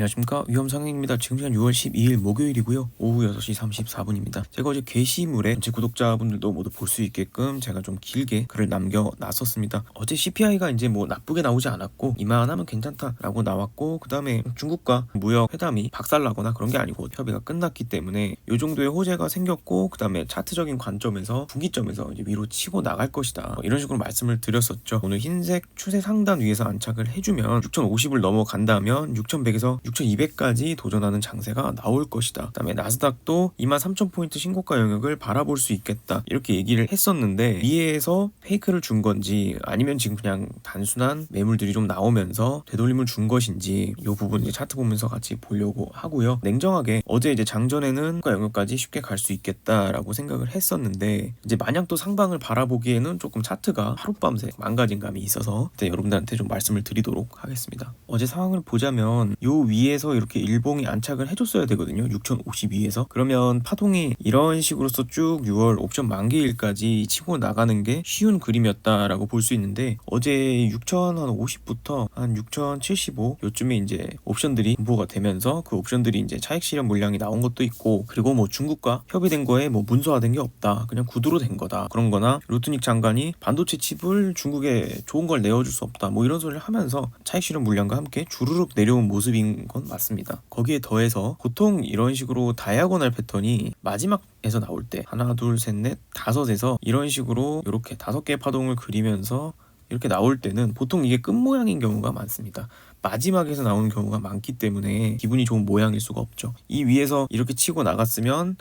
안녕하십니까 위험상행입니다. 지금 시간 6월 12일 목요일이고요. 오후 6시 34분입니다. 제가 어제 게시물에 제 구독자분들도 모두 볼 수 있게끔 제가 좀 길게 글을 남겨놨었습니다. 어제 CPI가 이제 뭐 나쁘게 나오지 않았고 이만하면 괜찮다라고 나왔고 그 다음에 중국과 무역 회담이 박살나거나 그런 게 아니고 협의가 끝났기 때문에 이 정도의 호재가 생겼고 그 다음에 차트적인 관점에서 분기점에서 이제 위로 치고 나갈 것이다 뭐 이런 식으로 말씀을 드렸었죠. 오늘 흰색 추세 상단 위에서 안착을 해주면 6,050을 넘어간다면 6,100에서 6,200까지 도전하는 장세가 나올 것이다. 그다음에 나스닥도 23,000포인트 신고가 영역을 바라볼 수 있겠다. 이렇게 얘기를 했었는데 위에서 페이크를 준 건지 아니면 지금 그냥 단순한 매물들이 좀 나오면서 되돌림을 준 것인지 이 부분 이제 차트 보면서 같이 보려고 하고요. 냉정하게 어제 이제 장전에는 신고가 영역까지 쉽게 갈 수 있겠다라고 생각을 했었는데 이제 마냥 또 상방을 바라보기에는 조금 차트가 하룻밤새 망가진 감이 있어서 여러분들한테 좀 말씀을 드리도록 하겠습니다. 어제 상황을 보자면 요 위에서 이렇게 일봉이 안착을 해줬어야 되거든요. 6052에서. 그러면 파동이 이런 식으로서 쭉 6월 옵션 만기일까지 치고 나가는 게 쉬운 그림이었다라고 볼 수 있는데 어제 6050부터 한 6075 요쯤에 이제 옵션들이 분포가 되면서 그 옵션들이 이제 차익 실현 물량이 나온 것도 있고 그리고 뭐 중국과 협의된 거에 뭐 문서화된 게 없다. 그냥 구두로 된 거다. 그런 거나 루트닉 장관이 반도체 칩을 중국에 좋은 걸 내어줄 수 없다. 뭐 이런 소리를 하면서 차익 실현 물량과 함께 주르륵 내려온 모습인 건 맞습니다 거기에 더해서 보통 이런 식으로 다이아고널 패턴이 마지막에서 나올 때 하나 둘 셋 넷 다섯에서 이런 식으로 이렇게 다섯 개의 파동을 그리면서 이렇게 나올 때는 보통 이게 끝 모양인 경우가 많습니다. 마지막에서 나오는 경우가 많기 때문에 기분이 좋은 모양일 수가 없죠. 이 위에서 이렇게 치고 나갔으면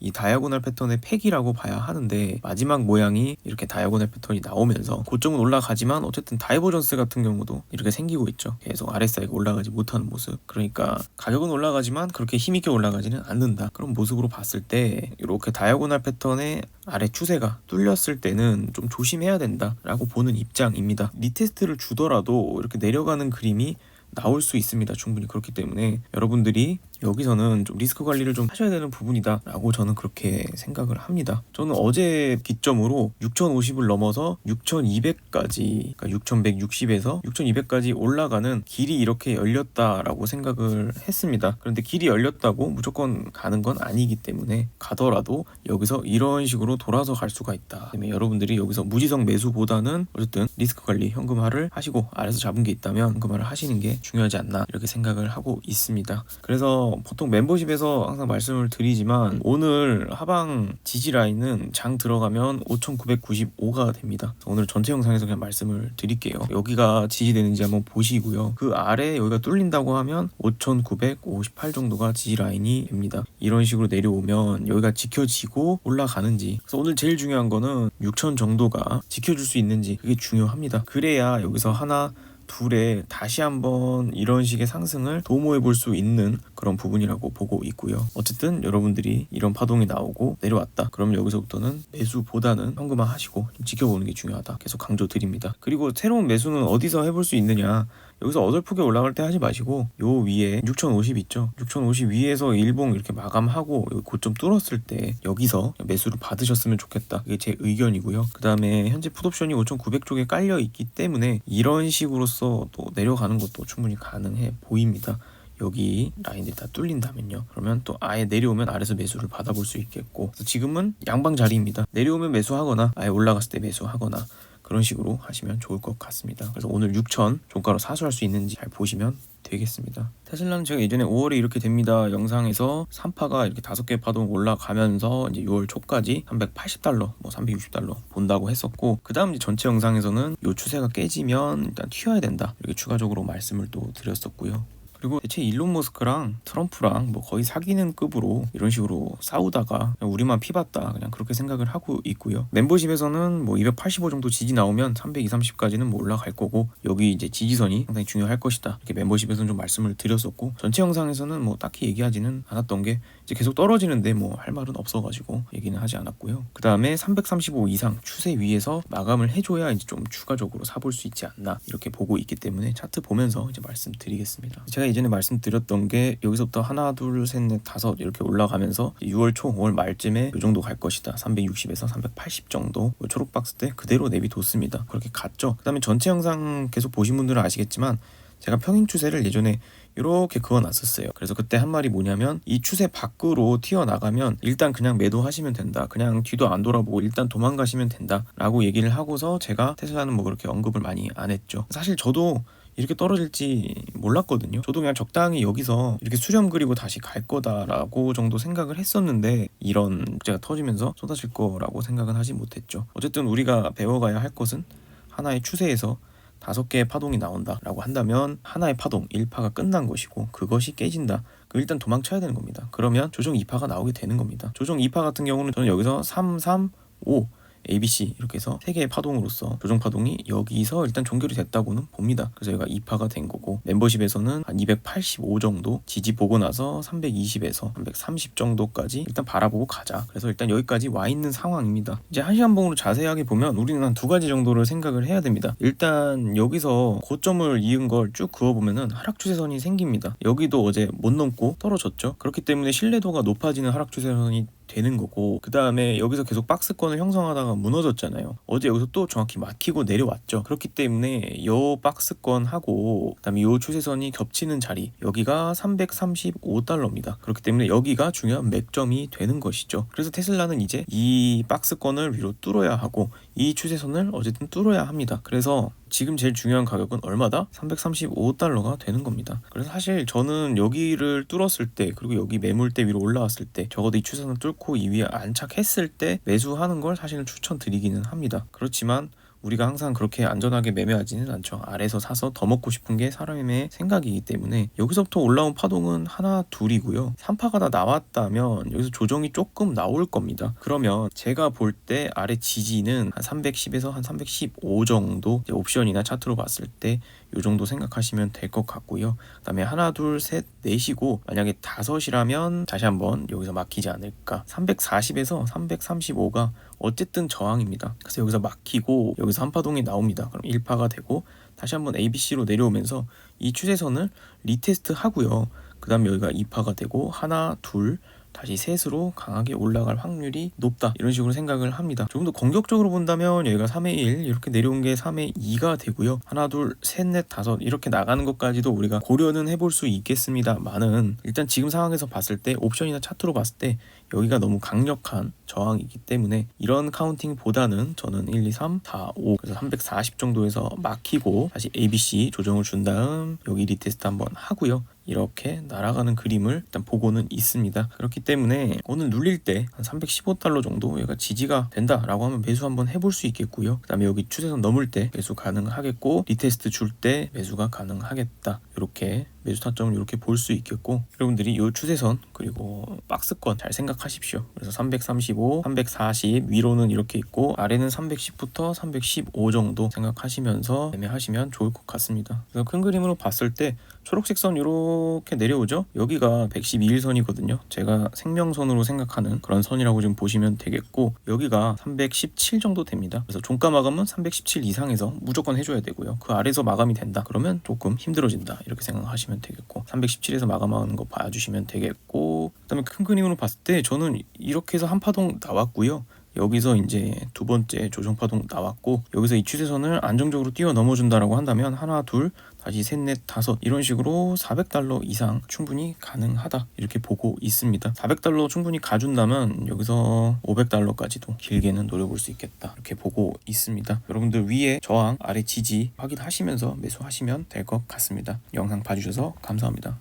이 다이아고널 패턴의 팩이라고 봐야 하는데 마지막 모양이 이렇게 다이아고널 패턴이 나오면서 고점은 올라가지만 어쨌든 다이버전스 같은 경우도 이렇게 생기고 있죠. 계속 RSI가 올라가지 못하는 모습. 그러니까 가격은 올라가지만 그렇게 힘있게 올라가지는 않는다. 그런 모습으로 봤을 때 이렇게 다이아고널 패턴의 아래 추세가 뚫렸을 때는 좀 조심해야 된다라고 보는 입장입니다. 리테스트를 주더라도 이렇게 내려가는 그림이 나올 수 있습니다. 충분히 그렇기 때문에 여러분들이 여기서는 좀 리스크 관리를 좀 하셔야 되는 부분이다라고 저는 그렇게 생각을 합니다. 저는 어제 기점으로 6,050을 넘어서 6,200까지, 그러니까 6,160에서 6,200까지 올라가는 길이 이렇게 열렸다라고 생각을 했습니다. 그런데 길이 열렸다고 무조건 가는 건 아니기 때문에 가더라도 여기서 이런 식으로 돌아서 갈 수가 있다. 때문에 여러분들이 여기서 무지성 매수보다는 어쨌든 리스크 관리 현금화를 하시고 아래서 잡은 게 있다면 현금화를 하시는 게 중요하지 않나 이렇게 생각을 하고 있습니다. 그래서 보통 멤버십에서 항상 말씀을 드리지만 오늘 하방 지지 라인은 장 들어가면 5,995가 됩니다. 오늘 전체 영상에서 그냥 말씀을 드릴게요. 여기가 지지되는지 한번 보시고요. 그 아래 여기가 뚫린다고 하면 5,958 정도가 지지 라인이 됩니다. 이런 식으로 내려오면 여기가 지켜지고 올라가는지. 그래서 오늘 제일 중요한 거는 6,000 정도가 지켜줄 수 있는지 그게 중요합니다. 그래야 여기서 하나 둘에 다시 한번 이런 식의 상승을 도모해 볼 수 있는 그런 부분이라고 보고 있고요. 어쨌든 여러분들이 이런 파동이 나오고 내려왔다. 그럼 여기서부터는 매수보다는 현금화 하시고 좀 지켜보는 게 중요하다. 계속 강조 드립니다. 그리고 새로운 매수는 어디서 해볼 수 있느냐? 여기서 어설프게 올라갈 때 하지 마시고 요 위에 6050 있죠 6050 위에서 일봉 이렇게 마감하고 고점 뚫었을 때 여기서 매수를 받으셨으면 좋겠다 그게 제 의견이고요 그 다음에 현재 풋옵션이 5900 쪽에 깔려 있기 때문에 이런 식으로서 또 내려가는 것도 충분히 가능해 보입니다 여기 라인들이 다 뚫린다면요. 그러면 또 아예 내려오면 아래서 매수를 받아볼 수 있겠고 지금은 양방 자리입니다. 내려오면 매수하거나 아예 올라갔을 때 매수하거나 그런 식으로 하시면 좋을 것 같습니다. 그래서 오늘 6천 종가로 사수할 수 있는지 잘 보시면 되겠습니다. 테슬라는 제가 예전에 5월에 이렇게 됩니다 영상에서 3파가 이렇게 다섯 개 파동 올라가면서 이제 6월 초까지 380달러, 뭐 360달러 본다고 했었고 그 다음 전체 영상에서는 이 추세가 깨지면 일단 튀어야 된다 이렇게 추가적으로 말씀을 또 드렸었고요. 그리고 대체 일론 머스크랑 트럼프랑 뭐 거의 사귀는 급으로 이런 식으로 싸우다가 우리만 피봤다 그냥 그렇게 생각을 하고 있고요. 멤버십에서는 뭐 285 정도 지지 나오면 320, 30까지는 뭐 올라갈 거고 여기 이제 지지선이 상당히 중요할 것이다. 이렇게 멤버십에서는 좀 말씀을 드렸었고 전체 영상에서는 뭐 딱히 얘기하지는 않았던 게 이제 계속 떨어지는데 뭐 할 말은 없어가지고 얘기는 하지 않았고요. 그 다음에 335 이상 추세 위에서 마감을 해줘야 이제 좀 추가적으로 사볼 수 있지 않나 이렇게 보고 있기 때문에 차트 보면서 이제 말씀드리겠습니다. 제가 예전에 말씀드렸던 게 여기서부터 하나 둘 셋 넷 다섯 이렇게 올라가면서 6월 초 5월 말쯤에 이 정도 갈 것이다. 360에서 380 정도 초록 박스 때 그대로 내비뒀습니다. 그렇게 갔죠. 그 다음에 전체 영상 계속 보신 분들은 아시겠지만 제가 평행 추세를 예전에 이렇게 그어놨었어요. 그래서 그때 한 말이 뭐냐면 이 추세 밖으로 튀어나가면 일단 그냥 매도하시면 된다. 그냥 뒤도 안 돌아보고 일단 도망가시면 된다 라고 얘기를 하고서 제가 테슬라는 뭐 그렇게 언급을 많이 안 했죠. 사실 저도 이렇게 떨어질지 몰랐거든요. 저도 그냥 적당히 여기서 이렇게 수렴 그리고 다시 갈 거다라고 정도 생각을 했었는데 이런 문제가 터지면서 쏟아질 거라고 생각은 하지 못했죠. 어쨌든 우리가 배워가야 할 것은 하나의 추세에서 다섯 개의 파동이 나온다라고 한다면 하나의 파동 1파가 끝난 것이고 그것이 깨진다. 그럼 일단 도망쳐야 되는 겁니다. 그러면 조정 2파가 나오게 되는 겁니다. 조정 2파 같은 경우는 저는 여기서 3, 3, 5 ABC 이렇게 해서 세 개의 파동으로서 조정 파동이 여기서 일단 종결이 됐다고는 봅니다. 그래서 여기가 2파가 된 거고 멤버십에서는 한 285 정도 지지 보고 나서 320에서 330 정도까지 일단 바라보고 가자. 그래서 일단 여기까지 와 있는 상황입니다. 이제 한 시간 봉으로 자세하게 보면 우리는 한 두 가지 정도를 생각을 해야 됩니다. 일단 여기서 고점을 이은 걸 쭉 그어보면은 하락 추세선이 생깁니다. 여기도 어제 못 넘고 떨어졌죠. 그렇기 때문에 신뢰도가 높아지는 하락 추세선이 되는 거고 그 다음에 여기서 계속 박스권을 형성하다가 무너졌잖아요. 어제 여기서 또 정확히 막히고 내려왔죠. 그렇기 때문에 요 박스권하고 그 다음에 요 추세선이 겹치는 자리 여기가 335달러입니다. 그렇기 때문에 여기가 중요한 맥점이 되는 것이죠. 그래서 테슬라는 이제 이 박스권을 위로 뚫어야 하고 이 추세선을 어쨌든 뚫어야 합니다. 그래서 지금 제일 중요한 가격은 얼마다? 335달러가 되는 겁니다. 그래서 사실 저는 여기를 뚫었을 때 그리고 여기 매물대 위로 올라왔을 때 적어도 이 추세선을 뚫고 이 위에 안착했을 때 매수하는 걸 사실은 추천드리기는 합니다. 그렇지만 우리가 항상 그렇게 안전하게 매매하지는 않죠. 아래서 사서 더 먹고 싶은 게 사람의 생각이기 때문에 여기서부터 올라온 파동은 하나 둘이고요. 3파가 다 나왔다면 여기서 조정이 조금 나올 겁니다. 그러면 제가 볼 때 아래 지지는 한 310에서 한 315 정도 옵션이나 차트로 봤을 때 이 정도 생각하시면 될 것 같고요. 그다음에 하나 둘 셋 넷이고 만약에 다섯이라면 다시 한번 여기서 막히지 않을까. 340에서 335가 어쨌든 저항입니다. 그래서 여기서 막히고 여기서 한파동이 나옵니다. 그럼 1파가 되고 다시 한번 ABC로 내려오면서 이 추세선을 리테스트 하고요. 그 다음에 여기가 2파가 되고 하나 둘 다시 셋으로 강하게 올라갈 확률이 높다. 이런 식으로 생각을 합니다. 조금 더 공격적으로 본다면 여기가 3의 1 이렇게 내려온 게 3의 2가 되고요. 하나 둘셋넷 다섯 이렇게 나가는 것까지도 우리가 고려는 해볼 수 있겠습니다만은 일단 지금 상황에서 봤을 때 옵션이나 차트로 봤을 때 여기가 너무 강력한 저항이기 때문에 이런 카운팅보다는 저는 1, 2, 3, 4, 5 그래서 340 정도에서 막히고 다시 ABC 조정을 준 다음 여기 리테스트 한번 하고요 이렇게 날아가는 그림을 일단 보고는 있습니다. 그렇기 때문에 오늘 눌릴 때 한 315달러 정도 얘가 지지가 된다라고 하면 매수 한번 해볼 수 있겠고요. 그다음에 여기 추세선 넘을 때 매수 가능하겠고 리테스트 줄 때 매수가 가능하겠다. 이렇게 매수 타점을 이렇게 볼 수 있겠고 여러분들이 이 추세선 그리고 박스권 잘 생각하십시오. 그래서 335, 340 위로는 이렇게 있고 아래는 310부터 315 정도 생각하시면서 매매하시면 좋을 것 같습니다. 그래서 큰 그림으로 봤을 때 초록색 선 이렇게 내려오죠. 여기가 112일선이거든요. 제가 생명선으로 생각하는 그런 선이라고 좀 보시면 되겠고 여기가 317 정도 됩니다. 그래서 종가 마감은 317 이상에서 무조건 해줘야 되고요. 그 아래서 마감이 된다. 그러면 조금 힘들어진다. 이렇게 생각하 시면 되겠고 317에서 마감하는 거 봐주시면 되겠고 그다음에 큰 그림으로 봤을 때 저는 이렇게 해서 한 파동 나왔고요. 여기서 이제 두 번째 조정 파동 나왔고 여기서 이 추세선을 안정적으로 뛰어 넘어준다라고 한다면 하나 둘 다시 셋 넷 다섯 이런 식으로 400달러 이상 충분히 가능하다 이렇게 보고 있습니다. 400달러 충분히 가준다면 여기서 500달러까지도 길게는 노려볼 수 있겠다 이렇게 보고 있습니다. 여러분들 위에 저항 아래 지지 확인하시면서 매수하시면 될 것 같습니다. 영상 봐주셔서 감사합니다